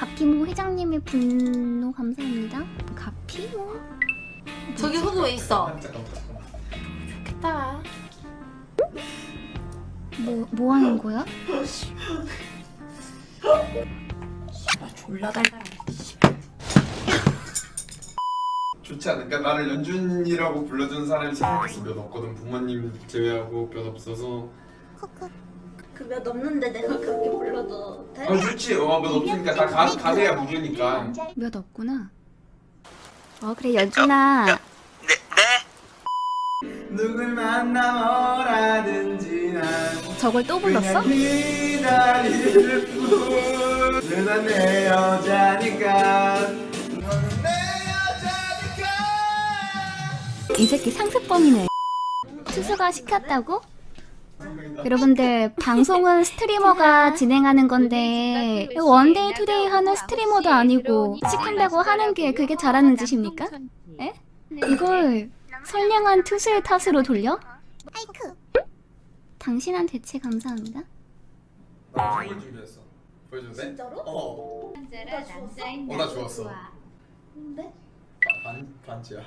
가피모 회장님의 분노 감사합니다. 가피모? 저기 후보 있어. 좋겠다. 뭐, 뭐 하는 거야? 아, 졸라 달달해. 좋지 않을까? 나를 연준이라고 불러준 사람이 생각했어 몇 없거든 부모님 제외하고 몇 없어서 그 몇 없는데 내가 그렇게 불러도 돼? 아 좋지 어몇 없으니까 다 가, 가세야 무주니까 몇 없구나. 어 그래 연준아. 누굴 만나 뭐라든지 난 저걸 또 불렀어? 기다릴 뿐내 여자니까 너는 내 여자니까 이 새끼 상습범이네. 투수가 시켰다고? 여러분들 방송은 스트리머가 진행하는 건데 원데이 투데이 하는 스트리머도 아니고 시킨다고 하는 게 그게 잘하는 짓입니까? 에? 이걸 선량한 투수의 탓으로 돌려? 아이쿠 당신한 대체 감사합니다 나 선물 준비했어 돼? 진짜로? 어 남자라 남자인 어, 나 좋았어. 근데? 반, 반지야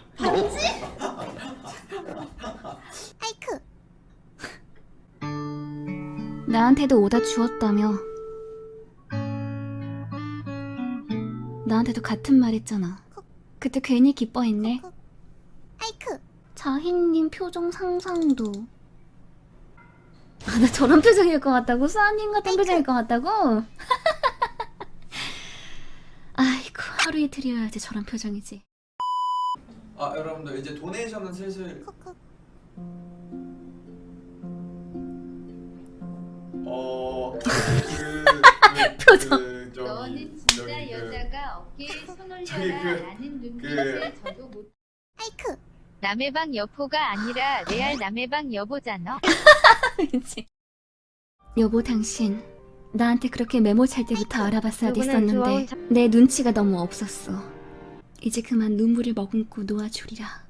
나한테도 오다 주었다며. 나한테도 같은 말 했잖아. 그때 괜히 기뻐했네. 아이쿠 자희님 표정 상상도. 아 나 저런 표정일 것 같다고? 수아님 같은 표정일 것 같다고? 아이고 하루 이틀이어야지 저런 표정이지. 아 여러분들 이제 도네이션은 슬슬 어... 그... 그 표정. 그, 저기, 너는 진짜 저기 그- 여자가 어깨에 손 저기 올려라 그- 라는 눈빛을 그- 저도 못 남의 방 여포가 아니라 레알 남의 방 여보잖아. 그치? 여보 당신 나한테 그렇게 메모 찰 때부터 알아봤어야 됐었는데 내 눈치가 너무 없었어. 이제 그만 눈물을 머금고 놓아주리라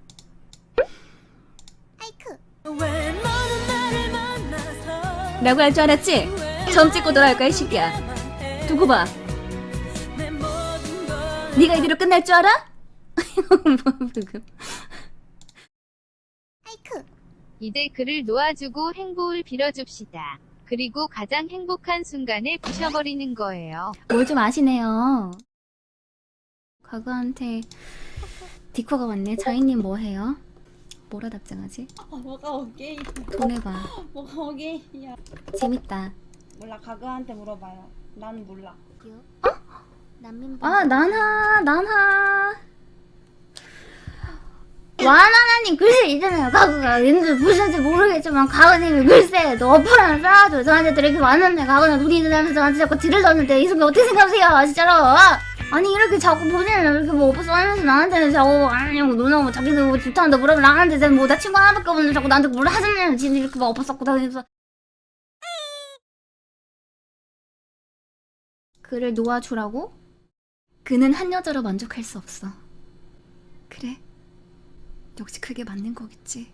라고 할 줄 알았지? 점 찍고 돌아갈 거야 이 새끼야 두고 봐 네가 이대로 끝날 줄 알아? 뭐 지금 이제 그를 놓아주고 행복을 빌어줍시다 그리고 가장 행복한 순간에 부셔버리는 거예요 뭘 좀 아시네요. 과거한테 디코가 왔네. 자이님 뭐 해요? 뭐라 답장하지? 아 뭐가 오케이 돈 해봐. 뭐가 오케이야 재밌다. 몰라 가그한테 물어봐요 나는 몰라 아 난하 난하. 와나나님 글쎄 있잖아요. 가구가 왠지 무슨지 모르겠지만 가구님이 글쎄 너 어플을 쌓아줘. 저한테 이렇게 왔는데 가구는 눈이 들면서 저한테 자꾸 딜을 넣는데 이 순간 어떻게 생각하세요? 진짜로. 아니 이렇게 자꾸 본인은 이렇게 뭐 오빠 써면서 나한테는 자꾸 아니냐고 누나 뭐 자기도 뭐 좋다는데 물어보면 나한테 뭐나 친구 하나밖에 없는데 자꾸 나한테 뭐라 하잖아요. 지금 이렇게 막 오빠 썼고 다니면서 그를 놓아주라고? 그는 한 여자로 만족할 수 없어. 그래. 역시 그게 맞는 거겠지.